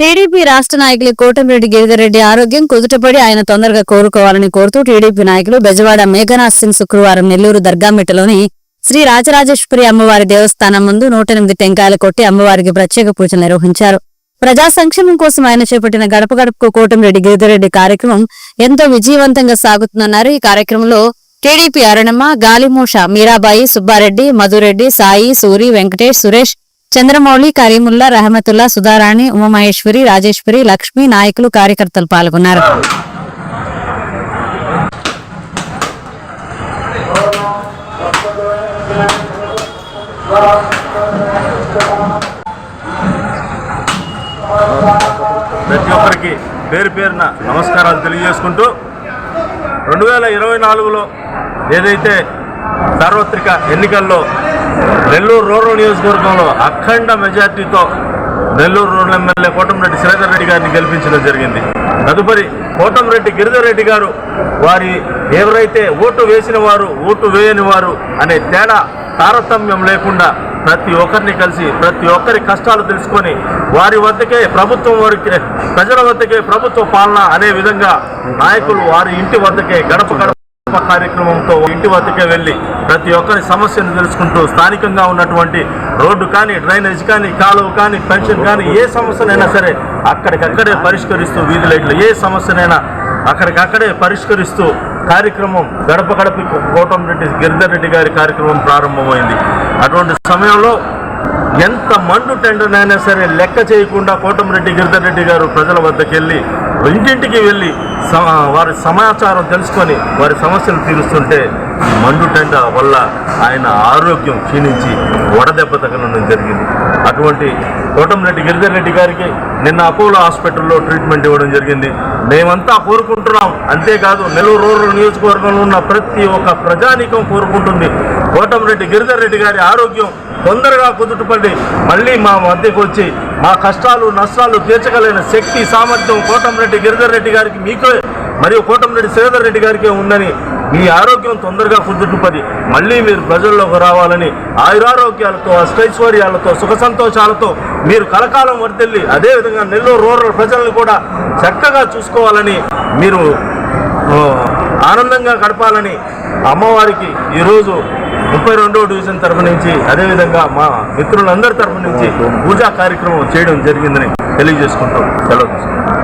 TDP రాష్ట్ర నాయకులు కోటమిరెడ్డి గిరిధర్రెడ్డి ఆరోగ్యం కుదుటపడి ఆయన తొందరగా కోరుకోవాలని కోరుతూ టీడీపీ నాయకులు బెజవాడ మేఘనాథ్ సింగ్ శుక్రవారం నెల్లూరు దర్గామిట్టలోని శ్రీ రాజరాజేశ్వరి అమ్మవారి దేవస్థానం ముందు నూట ఎనిమిది టెంకాయలు కొట్టి అమ్మవారికి ప్రత్యేక పూజలు నిర్వహించారు. ప్రజా సంక్షేమం కోసం ఆయన చేపట్టిన గడప గడపకు కోటమిరెడ్డి గిరిధర్ రెడ్డి కార్యక్రమం ఎంతో విజయవంతంగా సాగుతుందన్నారు. ఈ కార్యక్రమంలో టీడీపీ అరుణమ్మ గాలిమూష మీరాబాయి సుబ్బారెడ్డి మధురెడ్డి సాయి సూరి వెంకటేష్ సురేష్ చంద్రమౌళి కరీముల్లా రహమతుల్లా సుధారాణి ఉమామహేశ్వరి రాజేశ్వరి లక్ష్మి నాయకులు కార్యకర్తలు పాల్గొన్నారు. ప్రతి ఒక్కరికి పేరు పేరున నమస్కారాలు తెలియజేసుకుంటూ రెండు వేల ఇరవై నాలుగులో ఏదైతే సార్వత్రిక ఎన్నికల్లో నెల్లూరు రూరల్ నియోజకవర్గంలో అఖండ మెజార్టీతో నెల్లూరు రూరల్ ఎమ్మెల్యే కోటంరెడ్డి శ్రీధర్ రెడ్డి గారిని గెలిపించడం జరిగింది. తదుపరి కోటంరెడ్డి గిరిధర్ రెడ్డి గారు వారి ఎవరైతే ఓటు వేసిన వారు ఓటు వేయని వారు అనే తేడా తారతమ్యం లేకుండా ప్రతి ఒక్కరిని కలిసి ప్రతి ఒక్కరి కష్టాలు తెలుసుకొని వారి వద్దకే ప్రభుత్వం వారికి ప్రజల వద్దకే ప్రభుత్వ పాలన అనే విధంగా నాయకులు వారి ఇంటి వద్దకే గడప గడప కార్యక్రమంతో ఇంటి వద్దకే వెళ్ళి ప్రతి ఒక్కరి సమస్యను తెలుసుకుంటూ స్థానికంగా ఉన్నటువంటి రోడ్డు కానీ డ్రైనేజ్ కానీ కాలువ కానీ పెన్షన్ కానీ ఏ సమస్యనైనా సరే అక్కడికక్కడే పరిష్కరిస్తూ వీధి లైట్లు ఏ సమస్యనైనా అక్కడికక్కడే పరిష్కరిస్తూ కార్యక్రమం గడప గడప కోటంరెడ్డి గిరిధర్ రెడ్డి గారి కార్యక్రమం ప్రారంభమైంది. అటువంటి సమయంలో ఎంత మండు టెండర్నైనా సరే లెక్క చేయకుండా కోటంరెడ్డి గిరిధర్ రెడ్డి గారు ప్రజల వద్దకెళ్ళి ఇంటింటికి వెళ్ళి వారి సమాచారం తెలుసుకొని వారి సమస్యలు తీరుస్తుంటే మండుటెండ మండు వల్ల ఆయన ఆరోగ్యం క్షీణించి వడదెబ్బ తగలడం జరిగింది. అటువంటి కోటంరెడ్డి గిరిధర్ రెడ్డి గారికి నిన్న అపోలో హాస్పిటల్లో ట్రీట్మెంట్ ఇవ్వడం జరిగింది. మేమంతా కోరుకుంటున్నాం. అంతేకాదు నెల్లూరు రూరల్ నియోజకవర్గంలో ఉన్న ప్రతి ఒక్క ప్రజానీకం కోరుకుంటుంది. కోటంరెడ్డి గిరిధర్ రెడ్డి గారి ఆరోగ్యం తొందరగా కుదుటపడి మళ్ళీ మా మధ్యకు వచ్చి మా కష్టాలు నష్టాలు తీర్చగలిగిన శక్తి సామర్థ్యం కోటంరెడ్డి గిరిధర్ రెడ్డి గారికి మీకే మరియు కోటంరెడ్డి శ్రీధర్ రెడ్డి గారికే ఉందని మీ ఆరోగ్యం తొందరగా కుదుటపడి మళ్ళీ మీరు ప్రజల్లోకి రావాలని ఆయురారోగ్యాలతో అష్టైశ్వర్యాలతో సుఖ సంతోషాలతో మీరు కలకాలం వర్తిల్లి అదేవిధంగా నెల్లూరు రూరల్ ప్రజలను కూడా చక్కగా చూసుకోవాలని మీరు ఆనందంగా గడపాలని అమ్మవారికి ఈరోజు ముప్పై రెండో డివిజన్ తరఫు నుంచి అదేవిధంగా మా మిత్రులందరి తరఫు నుంచి పూజా కార్యక్రమం చేయడం జరిగిందని తెలియజేసుకుంటూ సెలవు తీసుకుంటాం